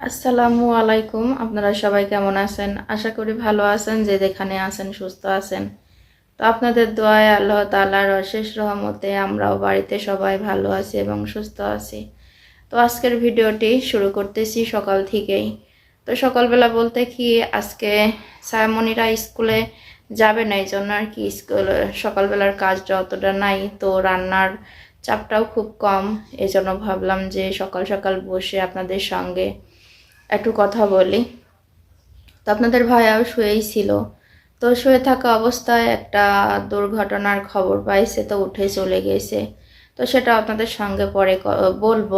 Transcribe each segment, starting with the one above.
আসসালামু আলাইকুম। আপনারা সবাই কেমন আছেন? আশা করি ভালো আছেন, যে যেখানে আছেন সুস্থ আছেন। তো আপনাদের দোয়ায় আল্লাহ তালার অশেষ রহমতে আমরাও বাড়িতে সবাই ভালো আছি এবং সুস্থ আছি। তো আজকের ভিডিওটি শুরু করতেছি সকাল থেকেই। তো সকালবেলা বলতে কি, আজকে সায়মনিরা স্কুলে যাবে না এই জন্য আর কি স্কুল, সকালবেলার কাজটা অতটা নাই, তো রান্নার চাপটাও খুব কম। এজন্য ভাবলাম যে সকাল সকাল বসে আপনাদের সঙ্গে একটু কথা বলি। তো আপনাদের ভাইয়াও শুয়েই ছিল। তো শুয়ে থাকা অবস্থায় একটা দুর্ঘটনার খবর পাইছে, তো উঠে চলে গেছে। তো সেটা আপনাদের সঙ্গে পরে বলব।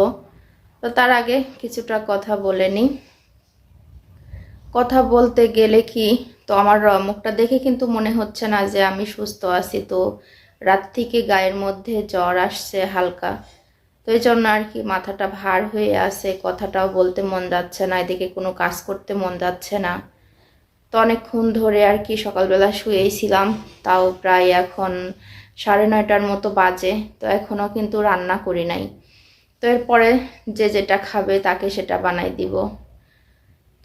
তো তার আগে কিছুটা কথা বলে নিই। কথা বলতে গেলে কি, তো আমার মুখটা দেখে কিন্তু মনে হচ্ছে না যে আমি সুস্থ আছি। তো রাত থেকে গায়ের মধ্যে জ্বর আসছে হালকা। তো এই জন্য আর কি মাথাটা ভার হয়ে আছে, কথাটাও বলতে মন যাচ্ছে না, এদিকে কোনো কাজ করতে মন যাচ্ছে না। তো অনেকক্ষণ ধরে আর কি সকালবেলা শুয়েই ছিলাম, তাও প্রায় এখন সাড়ে নয়টার মতো বাজে, তো এখনও কিন্তু রান্না করি নাই। তো এরপরে যে যেটা খাবে তাকে সেটা বানাই দিব।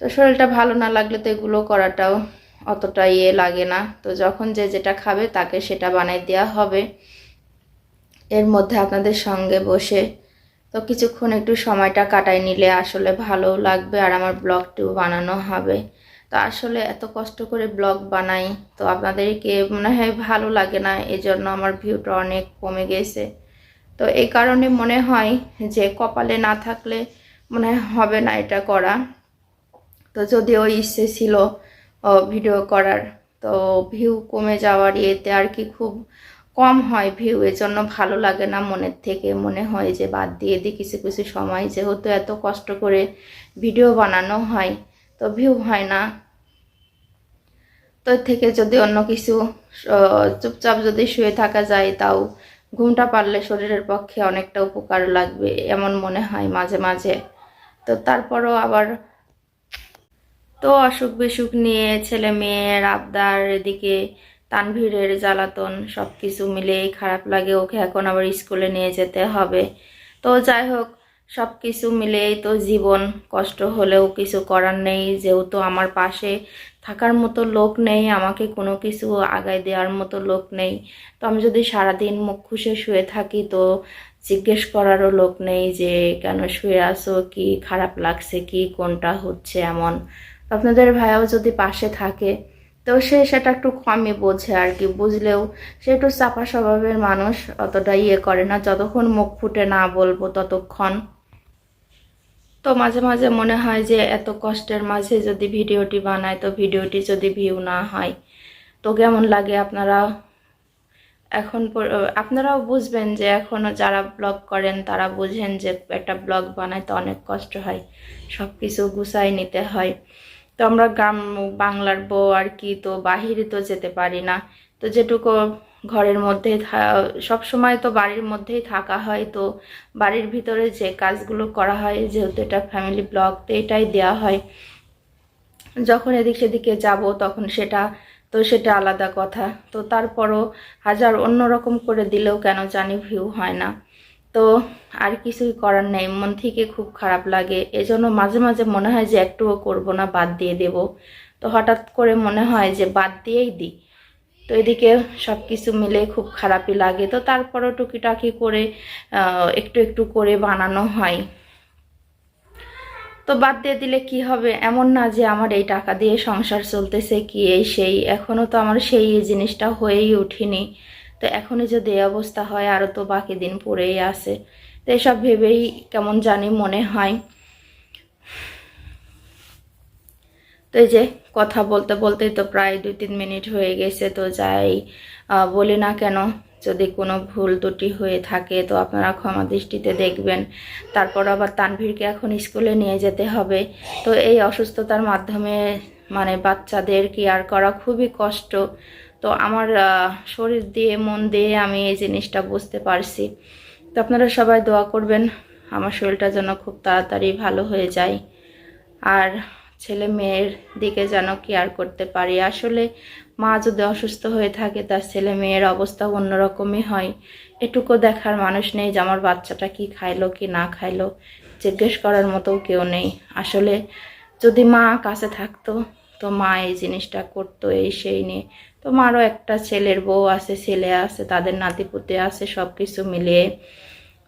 তো শরীরটা ভালো না লাগলে তো এগুলো করাটাও অতটা ইয়ে লাগে না, তো যখন যে যেটা খাবে তাকে সেটা বানাই দেওয়া হবে। এর মধ্যে আপনাদের সঙ্গে বসে। তো কিছুক্ষণ একটু সময়টা কাটাই নিলে আসলে ভালো লাগবে আর আমার ব্লগটিও বানানো হবে। তো আসলে এত কষ্ট করে ব্লগ বানাই, তো আপনাদেরকে মনে হয় ভালো লাগে না এই জন্য আমার ভিউটা অনেক কমে গেছে। তো এই কারণে মনে হয় যে কপালে না থাকলে মনে হবে না এটা করা। তো যদিও ইচ্ছে ছিল ভিডিও করার, তো ভিউ কমে যাওয়ার ইয়েতে আর কি খুব কম হয় ভিউ এর জন্য ভালো লাগে না মনের থেকে। মনে হয় যে বাদ দিয়ে দিই কিছু কিছু সময় যেহেতু এত কষ্ট করে ভিডিও বানানো হয়, তো ভিউ হয় না। তো থেকে যদি অন্য কিছু চুপচাপ যদি শুয়ে থাকা যায়, তাও ঘুমটা পারলে শরীরের পক্ষে অনেকটা উপকার লাগবে, এমন মনে হয় মাঝে মাঝে। তো তারপরও আবার তো অসুখ বিসুখ নিয়ে ছেলে মেয়ের আবদার এদিকে তানভীরের জ্বালাতন সব কিছু মিলেই খারাপ লাগে, ওকে এখন আবার স্কুলে নিয়ে যেতে হবে। তো যাই হোক সব কিছু মিলেই তো জীবন কষ্ট হলেও কিছু করার নেই, যেহেতু আমার পাশে থাকার মতো লোক নেই, আমাকে কোনো কিছু আগায় দেওয়ার মতো লোক নেই। তো আমি যদি সারাদিন মুখ খুশে শুয়ে থাকি, তো জিজ্ঞেস করারও লোক নেই যে, কেন শুয়ে আসো কি খারাপ লাগছে? কি, কোনটা হচ্ছে এমন? আপনাদের ভাইয়াও যদি পাশে থাকে তো সে সেটা একটু কমই বোঝে আর কি। বুঝলেও সে একটু চাপা স্বভাবের মানুষ, অতটা ইয়ে করে না। যতক্ষণ মুখ ফুটে না বলব ততক্ষণ। তো মাঝে মাঝে মনে হয় যে এত কষ্টের মাঝে যদি ভিডিওটি বানায়, তো ভিডিওটি যদি ভিউ না হয়, তো কেমন লাগে আপনারা? এখন আপনারাও বুঝবেন যে এখনও যারা ব্লগ করেন, তারা বুঝেন যে একটা ব্লগ বানাইতে অনেক কষ্ট হয়। সব কিছু গুছাই নিতে হয়। তো আমরা গ্রাম বাংলার বউ আর কি তো বাহিরে তো যেতে পারি না। তো যেটুকু ঘরের মধ্যে সব সময় তো বাড়ির মধ্যেই থাকা হয়। তো বাড়ির ভিতরে যে কাজগুলো করা হয়, যেহেতু এটা ফ্যামিলি ব্লগ তো এটাই দেওয়া হয়। যখন এদিক সেদিকে যাব, তখন সেটা, তো সেটা আলাদা কথা। তো তারপরও হাজার অন্যরকম করে দিলেও কেন জানি ভিউ হয় না। তো আর কিছুই করার নেই। মন থেকে খুব খারাপ লাগে। এজন্য মাঝে মাঝে মনে হয় যে একটুও করব না, বাদ দিয়ে দেব। তো হঠাৎ করে মনে হয় যে বাদ দিয়েই দিই। তো এদিকে সব কিছু মিলে খুব খারাপই লাগে। তো তারপরও টুকিটাকি করে একটু একটু করে বানানো হয়। তো বাদ দিয়ে দিলে কি হবে? এমন না যে আমার এই টাকা দিয়ে সংসার চলতেছে, কি এই সেই। এখনও তো আমার সেই জিনিসটা হয়েই উঠিনি। তো এখনই যদি এই অবস্থা হয় আরও তো বাকি দিন পড়েই আছে। তো এসব ভেবেই কেমন জানি মনে হয়। তো এই যে কথা বলতে বলতেই তো প্রায় দুই তিন মিনিট হয়ে গেছে, তো যাই বলি না কেন, যদি কোনো ভুল ত্রুটি হয়ে থাকে তো আপনারা ক্ষমা দৃষ্টিতে দেখবেন। তারপর আবার তানভীরকে এখন স্কুলে নিয়ে যেতে হবে। তো এই অসুস্থতার মাধ্যমে মানে বাচ্চাদের কেয়ার করা খুবই কষ্ট। তো আমার শরীর দিয়ে, মন দিয়ে আমি এই জিনিসটা বুঝতে পারছি। তো আপনারা সবাই দোয়া করবেন, আমার শরীরটা যেন খুব তাড়াতাড়ি ভালো হয়ে যায়। আর ছেলে মেয়ের দিকে যেন কেয়ার করতে পারি। আসলে মা যদি অসুস্থ হয়ে থাকে, তার ছেলে মেয়ের অবস্থা অন্যরকমই হয়। এটুকু দেখার মানুষ নেই যে আমার বাচ্চাটা কি খাইলো, কি না খাইলো। জিজ্ঞেস করার মতো কেউ নেই। আসলে যদি মা কাছে থাকতো তো মা এই জিনিসটা করতো, এই সেই নিয়ে। তো মারও একটা ছেলের বউ আছে, ছেলে আছে, তাদের নাতিপুতি আছে সব কিছু মিলিয়ে।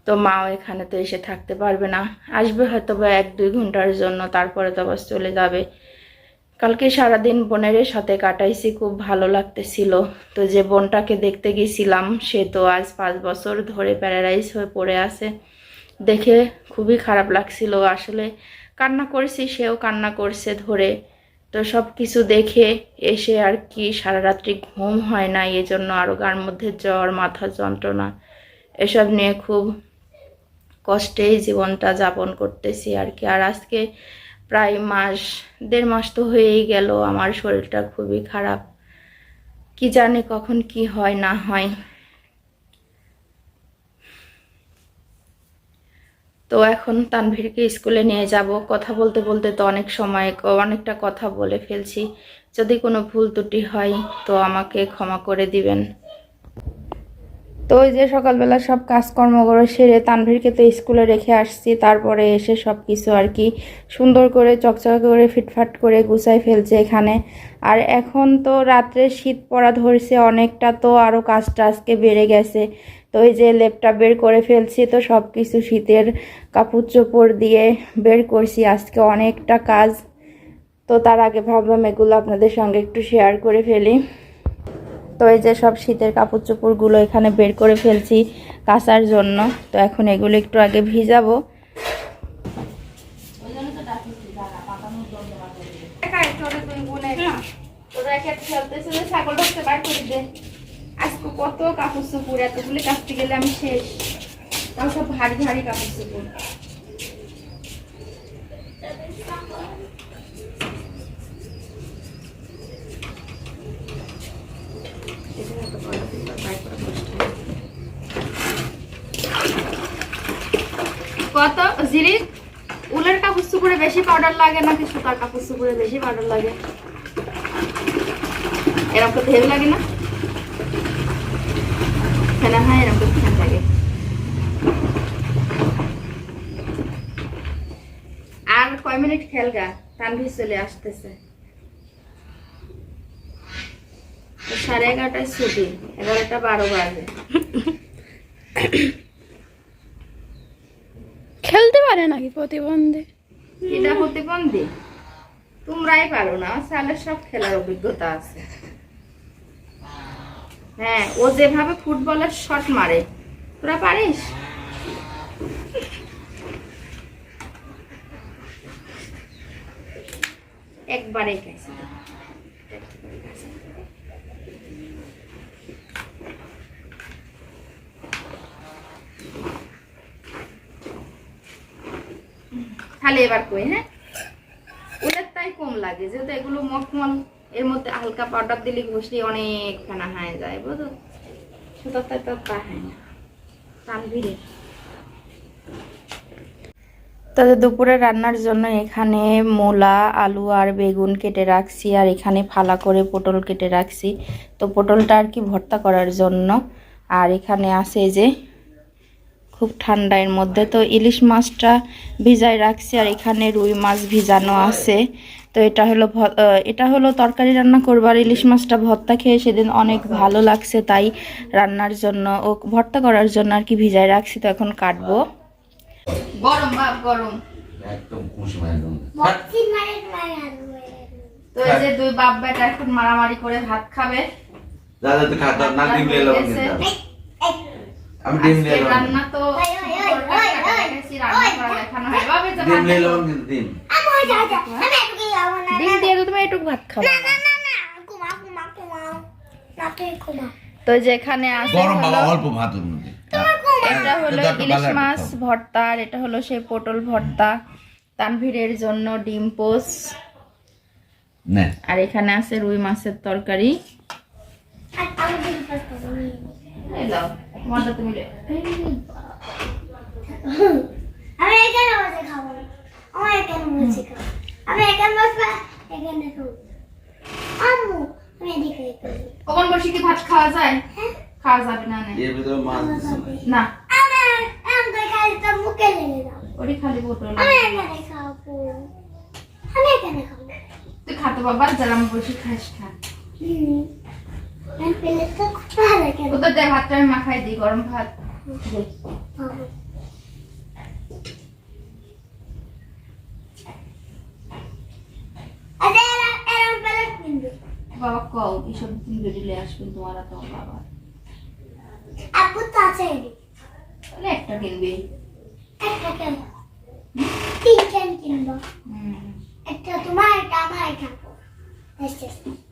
তো মাও এখানে তো এসে থাকতে পারবে না। আসবে হয়তো বা এক, দুই ঘণ্টার জন্য, তারপরে তো আবার চলে যাবে। কালকে সারাদিন বোনের সাথে কাটাইছি, খুব ভালো লাগতেছিল। তো যে বোনটাকে দেখতে গেছিলাম, সে তো আজ পাঁচ বছর ধরে প্যারালাইজ হয়ে পড়ে আছে। দেখে খুবই খারাপ লাগছিল। আসলে কান্না করেছি, সেও কান্না করছে ধরে। তো সব কিছু দেখে এসে আর কি সারা রাত্রি ঘুম হয় না এই জন্য আরও গার মধ্যে জ্বর, মাথা যন্ত্রণা, এসব নিয়ে খুব কষ্টেই জীবনটা যাপন করতেছি আর কি। আর আজকে প্রায় মাস, দেড় মাস তো হয়েই গেল, আমার শরীরটা খুবই খারাপ। কি জানে কখন কি হয়, না হয়। তো এখন তানভীরকে স্কুলে নিয়ে যাব। কথা বলতে বলতে তো অনেক সময়, অনেকটা কথা বলে ফেলছি। যদি কোনো ভুল ত্রুটি হয় তো আমাকে ক্ষমা করে দিবেন। তো ওই যে সকালবেলা সব কাজকর্মগুলো সেরে তানভীরকে তো স্কুলে রেখে আসছি, তারপরে এসে সব কিছু আর কি সুন্দর করে চকচক করে, ফিটফাট করে গুছাই ফেলছে এখানে। আর এখন তো রাত্রে শীত পড়া ধরছে, অনেকটা তো আরও কাজটা আজকে বেড়ে গেছে। তো এই যে লেপটা বের করে ফেলছি তো সব কিছু শীতের কাপড় চোপড় দিয়ে বের করছি। আজকে অনেকটা কাজ তো তার আগে ভাবলাম এগুলো আপনাদের সঙ্গে একটু শেয়ার করে ফেলি। তো এই যে সব শীতের কাপড় চোপড়গুলো এখানে বের করে ফেলছি কাচার জন্য। তো এখন এগুলো একটু আগে ভিজাবো। আজকে কত কাপড় চোপড়, এতগুলি কাচতে গেলে আমি শেষ। তাও সব ভারী ভারী কাপড় চোপড়। কত? জিরি উলের কাপড় চুপুরে বেশি পাউডার লাগে নাকি সুতার কাপড় চুপুরে বেশি পাউডার লাগে? এরকম তো লাগে না? হয় এরকম লাগে আর কয় মিনিট খেলগা? তানভীর চলে আসতেছে। সাড়ে এগারোটায় ছুটি এগারোটা বারো বাজে। খেলতে পারে নাকি প্রতিবন্ধী? এটা প্রতিবন্ধী? তোমরাই পারো না সালের সব খেলার অভিজ্ঞতা আছে। হ্যাঁ ও যেভাবে ফুটবলের শট মারে। তোরা পারিস? একবারে তাহলে এবার কই হ্যাঁ? ওদের তাই কম লাগে, যেহেতু এগুলো মখমল। এর মধ্যে হালকা পাউডার দিলে ঘষলে অনেক ফেনা হয়ে যায়, বুঝো? তো হয় না। তানভীরের তবে দুপুরে রান্নার জন্য এখানে মূলা, আলু আর বেগুন কেটে রাখছি, আর এখানে ফালা করে পটল কেটে রাখছি। তো পটলটা আর কি ভর্তা করার জন্য। আর এখানে আছে যে, খুব ঠান্ডা এর মধ্যে। তো ইলিশ মাছটা ভিজায় রাখছি, আর এখানে রুই মাছ ভিজানো আছে। তো এটা হলো ভ- এটা হলো তরকারি রান্না করবার ইলিশ মাছটা ভর্তা খেয়ে সেদিন অনেক ভালো লাগছে তাই রান্নার জন্য ও ভর্তা করার জন্য আর কি ভিজায় রাখছি তো এখন কাটবো। গরম বাপ গরম। একদম তো এই যে দুই বাপ বেটা এখন মারামারি করে ভাত খাবে। দাদা তুই খাতা না ডিম নিয়ে এলাম আমি ডিম নিয়ে রান্না তো রান্না করা দেখানো হয়। বাবা, ডিম দিয়ে তো তুমি এটুকু ভাত খাবে তো যেখানে আছে গরম বাবা হলো অল্প মধ্যে। এটা হলো ইলিশ মাছ ভর্তা আর এটা হলো সেই পটল ভর্তা। তানভীরের জন্য ডিম পোস আর এখানে আছে রুই মাছের তরকারি। এই তুমি রে- এই আমি এখানে বসে খাব আমার এখানে বসে খাব আমি এখানে বসবো এখানে খাব আম্মু আমি এদিকে খাব কখন বসে কি ভাত খাওয়া যায় খাওয়া যাবে না নে। এর ভিতরে মাছ দিছে না। না। আমার খালি তো মুখে লেগে দাও ওরই খালি পটল আমি এখানে খাব। আমি এখানে খাব। তুই খাতো বাবা জ্বালাম বসে খাস খা। হুম। আমি প্লেটটা খুব ভালো লাগে। ও তো দেখ ভাতটা আমি মাখাই দিই গরম ভাত। দে। বাবু। কও এইসব দিন বেরিয়ে আসবেন তোমার তো বাবা আপু তো আছে একটা কিনবি। একটা কেন? তিন কেন কিনবো? একটা তোমার একটা আমার একটা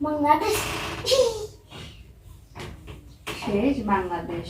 বাংলাদেশ। শেষ বাংলাদেশ।